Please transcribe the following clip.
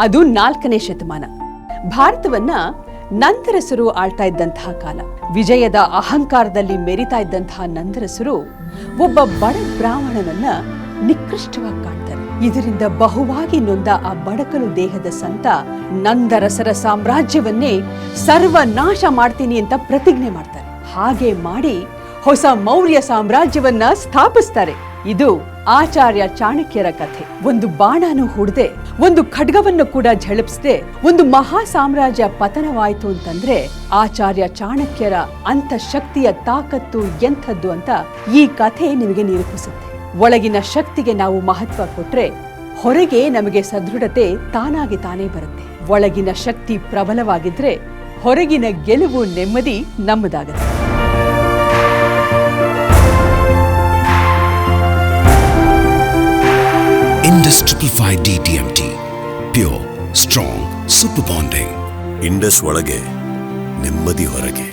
ಅದು ನಾಲ್ಕನೇ ಶತಮಾನ. ಭಾರತವನ್ನ ನಂದರಸರು ಆಳ್ತಾ ಇದ್ದಂತಹ ಕಾಲ. ವಿಜಯದ ಅಹಂಕಾರದಲ್ಲಿ ಮೆರಿತಾ ಇದ್ದಂತಹ ನಂದರಸರು ಒಬ್ಬ ಬಡ ಬ್ರಾಹ್ಮಣನನ್ನ ನಿಕೃಷ್ಟವಾಗಿ ಕಾಣ್ತಾರೆ. ಇದರಿಂದ ಬಹುವಾಗಿ ನೊಂದ ಆ ಬಡಕಲು ದೇಹದ ಸಂತ ನಂದರಸರ ಸಾಮ್ರಾಜ್ಯವನ್ನೇ ಸರ್ವನಾಶ ಮಾಡ್ತೀನಿ ಅಂತ ಪ್ರತಿಜ್ಞೆ ಮಾಡ್ತಾರೆ. ಹಾಗೆ ಮಾಡಿ ಹೊಸ ಮೌರ್ಯ ಸಾಮ್ರಾಜ್ಯವನ್ನ ಸ್ಥಾಪಿಸ್ತಾರೆ. ಇದು ಆಚಾರ್ಯ ಚಾಣಕ್ಯರ ಕಥೆ. ಒಂದು ಬಾಣನು ಹುಡ್ದೆ, ಒಂದು ಖಡ್ಗವನ್ನು ಕೂಡ ಝಳಪಿಸದೆ, ಒಂದು ಮಹಾ ಸಾಮ್ರಾಜ್ಯ ಪತನವಾಯಿತು ಅಂತಂದ್ರೆ ಆಚಾರ್ಯ ಚಾಣಕ್ಯರ ಅಂತಃಶಕ್ತಿಯ ತಾಕತ್ತು ಎಂಥದ್ದು ಅಂತ ಈ ಕಥೆ ನಿಮಗೆ ನಿರೂಪಿಸುತ್ತೆ. ಒಳಗಿನ ಶಕ್ತಿಗೆ ನಾವು ಮಹತ್ವ ಕೊಟ್ರೆ ಹೊರಗೆ ನಮಗೆ ಸದೃಢತೆ ತಾನಾಗಿ ತಾನೇ ಬರುತ್ತೆ. ಒಳಗಿನ ಶಕ್ತಿ ಪ್ರಬಲವಾಗಿದ್ರೆ ಹೊರಗಿನ ಗೆಲುವು ನೆಮ್ಮದಿ ನಮ್ಮದಾಗುತ್ತೆ. Indus Triple Five DTMT. Pure, strong, super bonding. Indus ಒಳಗೆ ನೆಮ್ಮದಿ ಹೊರಗೆ